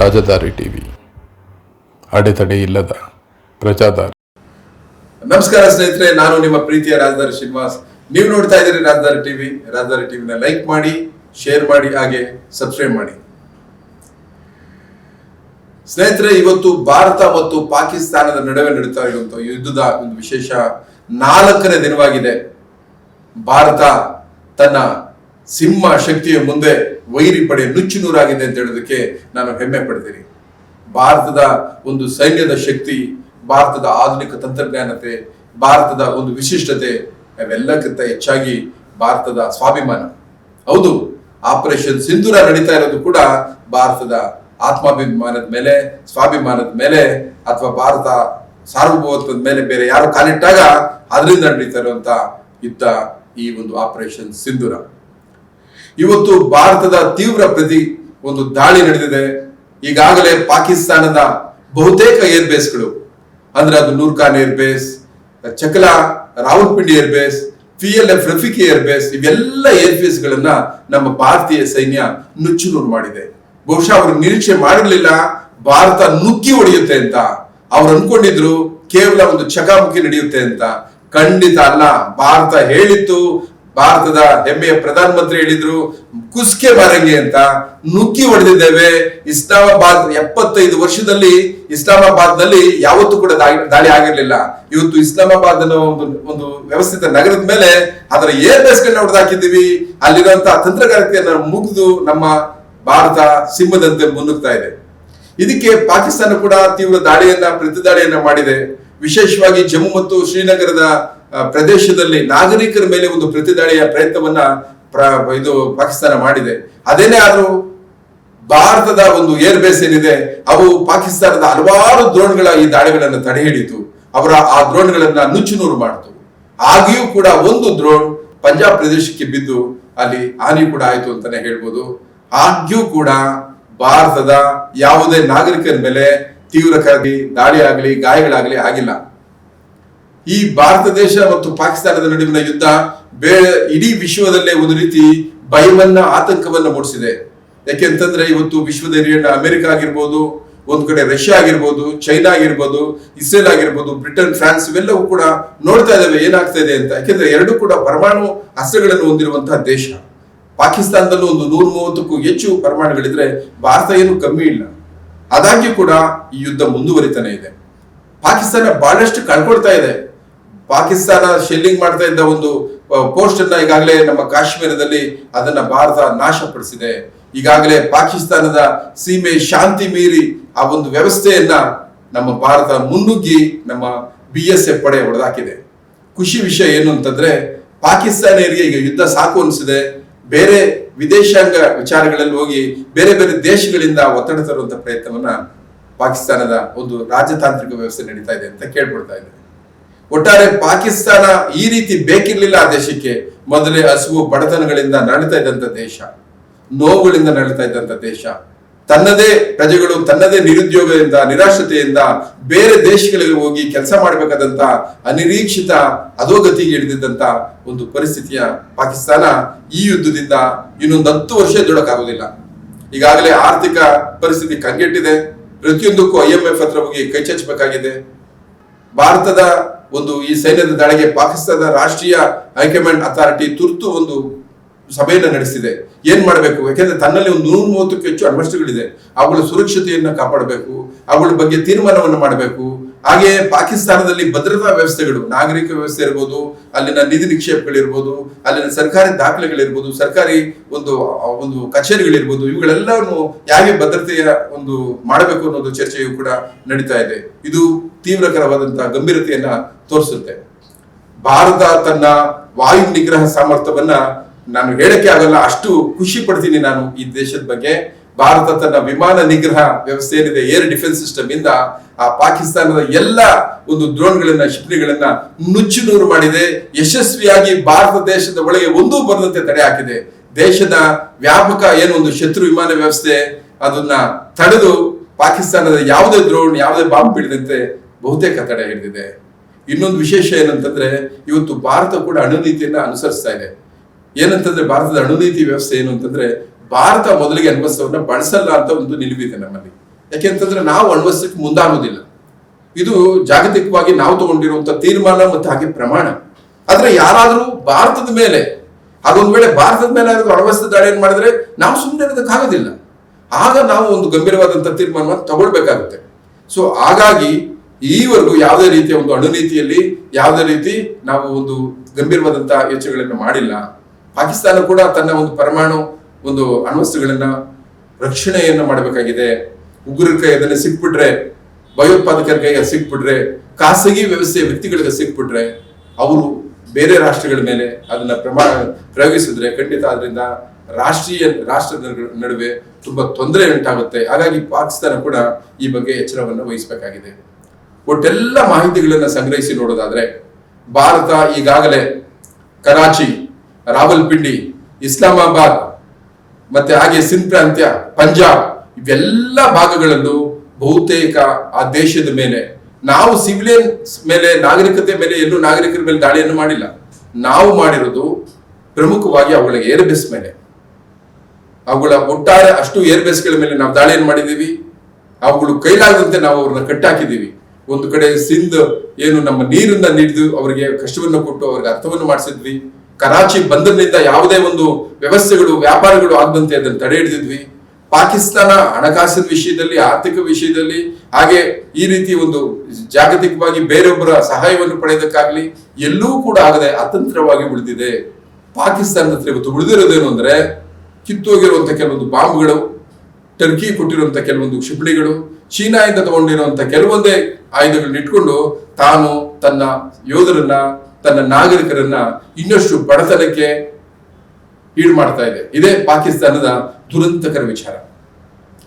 ರಾಜಧಾರಿ TV. ಅಡೆತಡೆ ಇಲ್ಲದ ಪ್ರಜಾದಾರಿ. ನಮಸ್ಕಾರ ಸ್ನೇಹಿತರೆ, ನಾನು ನಿಮ್ಮ ಪ್ರೀತಿಯ ರಾಜಧಾರಿ ಶ್ರೀನಿವಾಸ್. ನೀವು ನೋಡ್ತಾ ಇದ್ದೀರಿ ರಾಜಧಾರಿ ಟಿವಿ. ರಾಜಧಾರಿ ಟಿವಿನ ಲೈಕ್ ಮಾಡಿ, ಶೇರ್ ಮಾಡಿ, ಹಾಗೆ ಸಬ್ಸ್ಕ್ರೈಬ್ ಮಾಡಿ. ಸ್ನೇಹಿತರೆ, ಇವತ್ತು ಭಾರತ ಮತ್ತು ಪಾಕಿಸ್ತಾನದ ನಡುವೆ ನಡೀತಾ ಇರುವಂತಹ ಯುದ್ಧದ ಒಂದು ವಿಶೇಷ ನಾಲ್ಕನೇ ದಿನವಾಗಿದೆ. ಭಾರತ ತನ್ನ ಸಿಂಹ ಶಕ್ತಿಯ ಮುಂದೆ ವೈರಿ ಪಡೆ ನುಚ್ಚು ನೂರಾಗಿದೆ ಅಂತ ಹೇಳೋದಕ್ಕೆ ನಾನು ಹೆಮ್ಮೆ ಪಡ್ತೀನಿ. ಭಾರತದ ಒಂದು ಸೈನ್ಯದ ಶಕ್ತಿ, ಭಾರತದ ಆಧುನಿಕ ತಂತ್ರಜ್ಞಾನತೆ, ಭಾರತದ ಒಂದು ವಿಶಿಷ್ಟತೆ ಅವೆಲ್ಲಕ್ಕಿಂತ ಹೆಚ್ಚಾಗಿ ಭಾರತದ ಸ್ವಾಭಿಮಾನ. ಹೌದು ಆಪರೇಷನ್ ಸಿಂಧೂರ ನಡೀತಾ ಇರೋದು ಕೂಡ ಭಾರತದ ಆತ್ಮಾಭಿಮಾನದ ಮೇಲೆ, ಸ್ವಾಭಿಮಾನದ ಮೇಲೆ ಅಥವಾ ಭಾರತ ಸಾರ್ವಭೌಮತ್ವದ ಮೇಲೆ ಬೇರೆ ಯಾರು ಕಾಲಿಟ್ಟಾಗ ಅದರಿಂದ ನಡೀತಾ ಇರುವಂತ ಯುದ್ಧ ಈ ಒಂದು ಆಪರೇಷನ್ ಸಿಂಧೂರ ಇವತ್ತು ಭಾರತದ ತೀವ್ರ ಪ್ರತಿ ಒಂದು ದಾಳಿ ನಡೆದಿದೆ. ಈಗಾಗಲೇ ಪಾಕಿಸ್ತಾನದ ಬಹುತೇಕ ಏರ್ ಬೇಸ್ಗಳು ಅಂದ್ರೆ ಅದು Nur Khan air base Chaklala Rawalpindi air base P L F Rafiqui air base ಇವೆಲ್ಲ ಏರ್ ಬೇಸ್ ಗಳನ್ನ ನಮ್ಮ ಭಾರತೀಯ ಸೈನ್ಯ ನುಚ್ಚು ಮಾಡಿದೆ. ಬಹುಶಃ ಅವರು ನಿರೀಕ್ಷೆ ಮಾಡಿರಲಿಲ್ಲ, ಭಾರತ ನುಗ್ಗಿ ಹೊಡೆಯುತ್ತೆ ಅಂತ. ಅವ್ರು ಅನ್ಕೊಂಡಿದ್ರು, ಕೇವಲ ಒಂದು ಚಕಾಮುಖಿ ನಡೆಯುತ್ತೆ ಅಂತ. ಖಂಡಿತ ಅಲ್ಲ, ಭಾರತ ಹೇಳಿತ್ತು ಭಾರತದ ಹೆಮ್ಮೆಯ ಪ್ರಧಾನಮಂತ್ರಿ ಹೇಳಿದ್ರು, ಕುಸ್ಕೆ ಬಾರಂಗೆ ಅಂತ ನುಗ್ಗಿ ಹೊಡೆದಿದ್ದೇವೆ. ಇಸ್ಲಾಮಾಬಾದ್ ಎಪ್ಪತ್ತೈದು ವರ್ಷದಲ್ಲಿ ಇಸ್ಲಾಮಾಬಾದ್ನಲ್ಲಿ ಯಾವತ್ತೂ ಕೂಡ ದಾಳಿ ಆಗಿರ್ಲಿಲ್ಲ. ಇವತ್ತು ಇಸ್ಲಾಮಾಬಾದ್ ಅನ್ನೋ ಒಂದು ಒಂದು ವ್ಯವಸ್ಥಿತ ನಗರದ ಮೇಲೆ ಅದರ ಏರ್ ಬೇಸ್ಗಳನ್ನ ಹೊಡೆದಾಕಿದ್ದೀವಿ ಅಲ್ಲಿರುವಂತಹ ತಂತ್ರಗಾರಿಕೆಯನ್ನ ಮುಗಿದು ನಮ್ಮ ಭಾರತ ಸಿಂಹದಂತೆ ಮುನ್ನುಗ್ತಾ ಇದೆ. ಇದಕ್ಕೆ ಪಾಕಿಸ್ತಾನ ಕೂಡ ತೀವ್ರ ದಾಳಿಯನ್ನ ಪ್ರತಿ ದಾಳಿಯನ್ನ ಮಾಡಿದೆ. ವಿಶೇಷವಾಗಿ ಜಮ್ಮು ಮತ್ತು ಶ್ರೀನಗರದ ಪ್ರದೇಶದಲ್ಲಿ ನಾಗರಿಕರ ಮೇಲೆ ಒಂದು ಪ್ರತಿದಾಳಿಯ ಪ್ರಯತ್ನವನ್ನ ಪ್ರ- ಇದು ಪಾಕಿಸ್ತಾನ ಮಾಡಿದೆ. ಅದೇನೇ ಆದರೂ ಭಾರತದ ಒಂದು ಏರ್ ಬೇಸ್ ಏನಿದೆ, ಅವು ಪಾಕಿಸ್ತಾನದ ಹಲವಾರು ದ್ರೋಣ್ಗಳ ಈ ದಾಳಿಗಳನ್ನು ತಡೆ ಹಿಡಿತು ಅವರ ಆ ದ್ರೋಣ್ಗಳನ್ನ ನುಚ್ಚುನೂರು ಮಾಡಿತು. ಆಗಿಯೂ ಕೂಡ ಒಂದು ದ್ರೋಣ್ ಪಂಜಾಬ್ ಪ್ರದೇಶಕ್ಕೆ ಬಿದ್ದು ಅಲ್ಲಿ ಹಾನಿ ಕೂಡ ಆಯಿತು ಅಂತಾನೆ ಹೇಳ್ಬೋದು. ಆಗ್ಯೂ ಕೂಡ ಭಾರತದ ಯಾವುದೇ ನಾಗರಿಕರ ಮೇಲೆ ತೀವ್ರಕ್ಕಾಗಿ ದಾಳಿ ಆಗಲಿ, ಗಾಯಗಳಾಗಲಿ ಆಗಿಲ್ಲ. ಈ ಭಾರತ ದೇಶ ಮತ್ತು ಪಾಕಿಸ್ತಾನದ ನಡುವಿನ ಯುದ್ಧ ಬೇ ಇಡೀ ವಿಶ್ವದಲ್ಲೇ ಒಂದು ರೀತಿ ಭಯವನ್ನ ಆತಂಕವನ್ನ ಮೂಡಿಸಿದೆ. ಯಾಕೆಂತಂದ್ರೆ ಇವತ್ತು ವಿಶ್ವದ ಹಿರಿಯಣ್ಣ ಅಮೆರಿಕ ಆಗಿರ್ಬೋದು, ಒಂದು ಕಡೆ ರಷ್ಯಾ ಆಗಿರ್ಬೋದು, ಚೈನಾ ಆಗಿರ್ಬೋದು, ಇಸ್ರೇಲ್ ಆಗಿರ್ಬೋದು, ಬ್ರಿಟನ್, ಫ್ರಾನ್ಸ್ ಇವೆಲ್ಲವೂ ಕೂಡ ನೋಡ್ತಾ ಇದ್ದಾವೆ ಏನಾಗ್ತಾ ಇದೆ ಅಂತ. ಯಾಕೆಂದ್ರೆ ಎರಡು ಕೂಡ ಪರಮಾಣು ಅಸ್ತ್ರಗಳನ್ನು ಹೊಂದಿರುವಂತಹ ದೇಶ. ಪಾಕಿಸ್ತಾನದಲ್ಲೂ ಒಂದು ನೂರ ಮೂವತ್ತಕ್ಕೂ ಹೆಚ್ಚು ಪರಮಾಣುಗಳಿದ್ರೆ ಭಾರತ ಏನು ಕಮ್ಮಿ ಇಲ್ಲ. ಆದಾಗ್ಯೂ ಕೂಡ ಈ ಯುದ್ಧ ಮುಂದುವರಿತಾನೆ ಇದೆ. ಪಾಕಿಸ್ತಾನ ಬಹಳಷ್ಟು ಕಳ್ಕೊಳ್ತಾ ಇದೆ. ಪಾಕಿಸ್ತಾನ ಶೆಲ್ಲಿಂಗ್ ಮಾಡ್ತಾ ಇದ್ದ ಒಂದು ಪೋಸ್ಟ್ ಅನ್ನ ಈಗಾಗಲೇ ನಮ್ಮ ಕಾಶ್ಮೀರದಲ್ಲಿ ಅದನ್ನ ಭಾರತ ನಾಶಪಡಿಸಿದೆ. ಈಗಾಗಲೇ ಪಾಕಿಸ್ತಾನದ ಸೀಮೆ ಶಾಂತಿ ಮೀರಿ ಆ ಒಂದು ವ್ಯವಸ್ಥೆಯನ್ನ ನಮ್ಮ ಭಾರತ ಮುನ್ನುಗ್ಗಿ ನಮ್ಮ ಬಿ ಎಸ್ ಎಫ್ ಪಡೆ ಹೊಡೆದಾಕಿದೆ. ಖುಷಿ ವಿಷಯ ಏನು ಅಂತಂದ್ರೆ, ಪಾಕಿಸ್ತಾನಿಯರಿಗೆ ಈಗ ಯುದ್ಧ ಸಾಕು ಅನಿಸಿದೆ. ಬೇರೆ ವಿದೇಶಾಂಗ ವಿಚಾರಗಳಲ್ಲಿ ಹೋಗಿ ಬೇರೆ ಬೇರೆ ದೇಶಗಳಿಂದ ಒತ್ತಡ ತರುವಂತ ಪ್ರಯತ್ನವನ್ನ ಪಾಕಿಸ್ತಾನದ ಒಂದು ರಾಜತಾಂತ್ರಿಕ ವ್ಯವಸ್ಥೆ ನಡೀತಾ ಇದೆ ಅಂತ ಕೇಳ್ಬಿಡ್ತಾ ಇದೆ ಒಟ್ಟಾರೆ ಪಾಕಿಸ್ತಾನ ಈ ರೀತಿ ಬೇಕಿರ್ಲಿಲ್ಲ ಆ ದೇಶಕ್ಕೆ. ಮೊದಲೇ ಹಸುವು ಬಡತನಗಳಿಂದ ನಡೀತಾ ಇದ್ದಂಥ ದೇಶ. ನೋವುಗಳಿಂದ ನಡೀತಾ ಇದ್ದಂಥ ದೇಶ. ತನ್ನದೇ ಪ್ರಜೆಗಳು, ತನ್ನದೇ ನಿರುದ್ಯೋಗದಿಂದ, ನಿರಾಶ್ರತೆಯಿಂದ ಬೇರೆ ದೇಶಗಳಿಗೆ ಹೋಗಿ ಕೆಲಸ ಮಾಡಬೇಕಾದಂತ ಅನಿರೀಕ್ಷಿತ ಅಧೋಗತಿಗೆ ಹಿಡಿದಿದ್ದಂತ ಒಂದು ಪರಿಸ್ಥಿತಿಯ ಪಾಕಿಸ್ತಾನ ಈ ಯುದ್ಧದಿಂದ ಇನ್ನೊಂದು ಹತ್ತು ವರ್ಷ ದೊಡಕಾಗುವುದಿಲ್ಲ ಈಗಾಗಲೇ ಆರ್ಥಿಕ ಪರಿಸ್ಥಿತಿ ಕಂಗೆಟ್ಟಿದೆ. ಪ್ರತಿಯೊಂದಕ್ಕೂ ಐ ಎಂ ಎಫ್ ಹತ್ರ ಹೋಗಿ ಕೈ ಚಚ್ಚಬೇಕಾಗಿದೆ ಭಾರತದ ಒಂದು ಈ ಸೈನ್ಯದ ದಾಳಿಗೆ ಪಾಕಿಸ್ತಾನದ ರಾಷ್ಟ್ರೀಯ ಹೈಕಮಾಂಡ್ ಅಥಾರಿಟಿ ತುರ್ತು ಒಂದು ಸಭೆಯನ್ನು ನಡೆಸಿದೆ. ಏನ್ ಮಾಡಬೇಕು? ಯಾಕೆಂದ್ರೆ ತನ್ನಲ್ಲಿ ಒಂದು ನೂರ ಮೂವತ್ತಕ್ಕೂ ಹೆಚ್ಚು ಅಣ್ವಸ್ತ್ರಗಳಿದೆ ಅವುಗಳ ಸುರಕ್ಷತೆಯನ್ನು ಕಾಪಾಡಬೇಕು. ಅವುಗಳ ಬಗ್ಗೆ ತೀರ್ಮಾನವನ್ನು ಮಾಡಬೇಕು. ಹಾಗೆ ಪಾಕಿಸ್ತಾನದಲ್ಲಿ ಭದ್ರತಾ ವ್ಯವಸ್ಥೆಗಳು, ನಾಗರಿಕ ವ್ಯವಸ್ಥೆ ಇರ್ಬೋದು, ಅಲ್ಲಿನ ನಿಧಿ ನಿಕ್ಷೇಪಗಳಿರ್ಬೋದು, ಅಲ್ಲಿನ ಸರ್ಕಾರಿ ದಾಖಲೆಗಳಿರ್ಬೋದು, ಸರ್ಕಾರಿ ಒಂದು ಒಂದು ಕಚೇರಿಗಳಿರ್ಬೋದು, ಇವುಗಳೆಲ್ಲವನ್ನು ಹೇಗೆ ಭದ್ರತೆಯ ಒಂದು ಮಾಡಬೇಕು ಅನ್ನೋದು ಚರ್ಚೆಯು ಕೂಡ ನಡೀತಾ ಇದೆ. ಇದು ತೀವ್ರಕರವಾದಂತಹ ಗಂಭೀರತೆಯನ್ನ ತೋರಿಸುತ್ತೆ. ಭಾರತ ತನ್ನ ವಾಯು ನಿಗ್ರಹ ಸಾಮರ್ಥ್ಯವನ್ನ ನಾನು ಹೇಳಕ್ಕೆ ಆಗಲ್ಲ, ಅಷ್ಟು ಖುಷಿ ಪಡ್ತೀನಿ ನಾನು ಈ ದೇಶದ ಬಗ್ಗೆ. ಭಾರತ ತನ್ನ ವಿಮಾನ ನಿಗ್ರಹ ವ್ಯವಸ್ಥೆ ಏನಿದೆ ಏರ್ ಡಿಫೆನ್ಸ್ ಸಿಸ್ಟಮ್ ಇಂದ ಆ ಪಾಕಿಸ್ತಾನದ ಎಲ್ಲ ಒಂದು ಡ್ರೋನ್ಗಳನ್ನ ಕ್ಷಿಪಣಿಗಳನ್ನ ನುಚ್ಚು ನೂರು ಮಾಡಿದೆ. ಯಶಸ್ವಿಯಾಗಿ ಭಾರತ ದೇಶದ ಒಳಗೆ ಒಂದೂ ಬರದಂತೆ ತಡೆ ಹಾಕಿದೆ. ದೇಶದ ವ್ಯಾಪಕ ಏನು ಒಂದು ಶತ್ರು ವಿಮಾನ ವ್ಯವಸ್ಥೆ, ಅದನ್ನ ತಡೆದು ಪಾಕಿಸ್ತಾನದ ಯಾವುದೇ ದ್ರೋಣ್ ಯಾವುದೇ ಬಾಂಬ್ ಬಿಡದಂತೆ ಬಹುತೇಕ ತಡೆ ಹಿಡಿದಿದೆ. ಇನ್ನೊಂದು ವಿಶೇಷ ಏನಂತಂದ್ರೆ, ಇವತ್ತು ಭಾರತ ಕೂಡ ಅಣುನೀತಿಯನ್ನ ಅನುಸರಿಸ್ತಾ ಇದೆ. ಏನಂತಂದ್ರೆ, ಭಾರತದ ಅಣು ನೀತಿ ವ್ಯವಸ್ಥೆ ಏನು ಅಂತಂದ್ರೆ ಭಾರತ ಮೊದಲಿಗೆ ಅನುಭವಿಸೋನ್ನ ಬಳಸಲ್ಲ ಅಂತ ಒಂದು ನಿಲುವಿದೆ ನಮ್ಮಲ್ಲಿ. ಯಾಕೆಂತಂದ್ರೆ ನಾವು ಅಣ್ವಸಕ್ಕೆ ಮುಂದಾಗೋದಿಲ್ಲ. ಇದು ಜಾಗತಿಕವಾಗಿ ನಾವು ತಗೊಂಡಿರುವಂತ ತೀರ್ಮಾನ ಮತ್ತು ಹಾಗೆ ಪ್ರಮಾಣ. ಆದ್ರೆ ಯಾರಾದರೂ ಭಾರತದ ಮೇಲೆ ಅದೊಂದ್ ವೇಳೆ ಭಾರತದ ಮೇಲೆ ಏನಾದ್ರು ಅಣವಸ್ತ್ರ ದಾಳಿಯನ್ನು ಮಾಡಿದ್ರೆ ನಾವು ಸುಮ್ಮನೆ ಇರೋದಕ್ಕಾಗೋದಿಲ್ಲ ಆಗ ನಾವು ಒಂದು ಗಂಭೀರವಾದಂತ ತೀರ್ಮಾನವನ್ನು ತಗೊಳ್ಬೇಕಾಗುತ್ತೆ. ಸೊ ಹಾಗಾಗಿ ಈವರೆಗೂ ಯಾವುದೇ ರೀತಿಯ ಒಂದು ಅಣುನೀತಿಯಲ್ಲಿ, ಯಾವುದೇ ರೀತಿ ನಾವು ಒಂದು ಗಂಭೀರವಾದಂತಹ ಯೋಚನೆಗಳನ್ನು ಮಾಡಿಲ್ಲ. ಪಾಕಿಸ್ತಾನ ಕೂಡ ತನ್ನ ಒಂದು ಪರಮಾಣು ಒಂದು ಅಣ್ವಸ್ತ್ರಗಳನ್ನ ರಕ್ಷಣೆಯನ್ನು ಮಾಡಬೇಕಾಗಿದೆ. ಉಗ್ರರ ಕೈಯಲ್ಲಿ ಸಿಕ್ಬಿಟ್ರೆ, ಭಯೋತ್ಪಾದಕರ ಕೈಗೆ ಸಿಕ್ಬಿಟ್ರೆ, ಖಾಸಗಿ ವ್ಯವಸ್ಥೆಯ ವ್ಯಕ್ತಿಗಳಿಗೆ ಸಿಕ್ಬಿಟ್ರೆ, ಅವರು ಬೇರೆ ರಾಷ್ಟ್ರಗಳ ಮೇಲೆ ಅದನ್ನ ಪ್ರಮಾಣ ಪ್ರಯೋಗಿಸಿದ್ರೆ ಖಂಡಿತ ಅದರಿಂದ ರಾಷ್ಟ್ರೀಯ, ರಾಷ್ಟ್ರದ ನಡುವೆ ತುಂಬಾ ತೊಂದರೆ ಉಂಟಾಗುತ್ತೆ. ಹಾಗಾಗಿ ಪಾಕಿಸ್ತಾನ ಕೂಡ ಈ ಬಗ್ಗೆ ಎಚ್ಚರವನ್ನು ವಹಿಸಬೇಕಾಗಿದೆ. ಒಟ್ಟೆಲ್ಲ ಮಾಹಿತಿಗಳನ್ನ ಸಂಗ್ರಹಿಸಿ ನೋಡೋದಾದ್ರೆ, ಭಾರತ ಈಗಾಗಲೇ ಕರಾಚಿ, ರಾವಲ್ಪಿಂಡಿ, ಇಸ್ಲಾಮಾಬಾದ್ ಮತ್ತೆ ಹಾಗೆ ಸಿಂಧ್ ಪ್ರಾಂತ್ಯ ಪಂಜಾಬ್, ಇವೆಲ್ಲ ಭಾಗಗಳಲ್ಲೂ ಬಹುತೇಕ ಆ ದೇಶದ ಮೇಲೆ, ನಾವು ಸಿವಿಲಿಯನ್ ಮೇಲೆ, ನಾಗರಿಕತೆ ಮೇಲೆ ಎಲ್ಲೂ ನಾಗರಿಕರ ಮೇಲೆ ದಾಳಿಯನ್ನು ಮಾಡಿಲ್ಲ. ನಾವು ಮಾಡಿರೋದು ಪ್ರಮುಖವಾಗಿ ಅವುಗಳ ಏರ್ಬೇಸ್ ಮೇಲೆ. ಅವುಗಳ ಒಟ್ಟಾರೆ ಅಷ್ಟು ಏರ್ಬೇಸ್ಗಳ ಮೇಲೆ ನಾವು ದಾಳಿಯನ್ನು ಮಾಡಿದ್ದೀವಿ. ಅವುಗಳು ಕೈಲಾಗದಂತೆ ನಾವು ಅವ್ರನ್ನ ಕಟ್ಟಾಕಿದ್ದೀವಿ. ಒಂದು ಕಡೆ ಸಿಂಧ್ ಏನು ನಮ್ಮ ನೀರನ್ನ ನೀಡಿದು, ಅವರಿಗೆ ಕಷ್ಟವನ್ನು ಕೊಟ್ಟು ಅವ್ರಿಗೆ ಅರ್ಥವನ್ನು ಮಾಡಿಸಿದ್ವಿ. ಕರಾಚಿ ಬಂದರ್ನಿಂದ ಯಾವುದೇ ಒಂದು ವ್ಯವಸ್ಥೆಗಳು, ವ್ಯಾಪಾರಗಳು ಆಗದಂತೆ ಅದನ್ನು ತಡೆ ಹಿಡಿದಿದ್ವಿ. ಪಾಕಿಸ್ತಾನ ಹಣಕಾಸಿನ ವಿಷಯದಲ್ಲಿ, ಆರ್ಥಿಕ ವಿಷಯದಲ್ಲಿ, ಹಾಗೆ ಈ ರೀತಿ ಒಂದು ಜಾಗತಿಕವಾಗಿ ಬೇರೊಬ್ಬರ ಸಹಾಯವನ್ನು ಪಡೆಯೋದಕ್ಕಾಗ್ಲಿ ಎಲ್ಲೂ ಕೂಡ ಆಗದೆ ಅತಂತ್ರವಾಗಿ ಉಳಿದಿದೆ. ಪಾಕಿಸ್ತಾನದ ಹತ್ರ ಇವತ್ತು ಉಳಿದಿರೋದೇನು ಅಂದ್ರೆ ಕಿತ್ತೋಗಿರುವಂತಹ ಕೆಲವೊಂದು ಬಾಂಬ್ಗಳು, ಟರ್ಕಿ ಕೊಟ್ಟಿರುವಂತ ಕೆಲವೊಂದು ಕ್ಷಿಪಣಿಗಳು ಚೀನಾದಿಂದ ತಗೊಂಡಿರುವಂತ ಕೆಲವೊಂದೇ ಆಯುಧಗಳನ್ನ ಇಟ್ಕೊಂಡು ತಾನು ತನ್ನ ಯೋಧರನ್ನ ತನ್ನ ನಾಗರಿಕರನ್ನ ಇನ್ನಷ್ಟು ಬಡತನಕ್ಕೆ ಈಡು ಮಾಡ್ತಾ ಇದೆ. ಇದೇ ಪಾಕಿಸ್ತಾನದ ದುರಂತಕರ ವಿಚಾರ.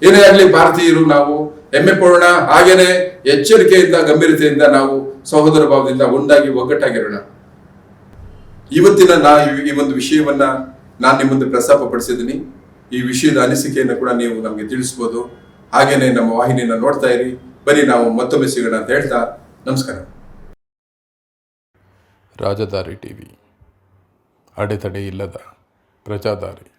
ಏನೇ ಆಗಲಿ ಭಾರತೀಯರು ನಾವು ಹೆಮ್ಮೆ ಪಡೋಣ, ಹಾಗೇನೆ ಎಚ್ಚರಿಕೆಯಿಂದ, ಗಂಭೀರತೆಯಿಂದ ನಾವು ಸಹೋದರ ಭಾವದಿಂದ ಒಂದಾಗಿ ಒಗ್ಗಟ್ಟಾಗಿರೋಣ. ಇವತ್ತಿನ ನಾ ಈ- ಒಂದು ವಿಷಯವನ್ನ ನಾನು ನಿಮ್ಮ ಮುಂದೆ ಪ್ರಸ್ತಾಪ ಪಡಿಸಿದ್ದೀನಿ ಈ ವಿಷಯದ ಅನಿಸಿಕೆಯನ್ನು ಕೂಡ ನೀವು ನಮಗೆ ತಿಳಿಸ್ಬೋದು. ಹಾಗೇನೆ ನಮ್ಮ ವಾಹಿನಿಯನ್ನು ನೋಡ್ತಾ ಇರಿ. ಬನ್ನಿ ನಾವು ಮತ್ತೊಮ್ಮೆ ಸಿಗೋಣ ಅಂತ ಹೇಳ್ತಾ ನಮಸ್ಕಾರ. ರಾಜದಾರಿ ಟಿವಿ. ಅಡೆತಡೆ ಇಲ್ಲದ ಪ್ರಜಾದಾರಿ.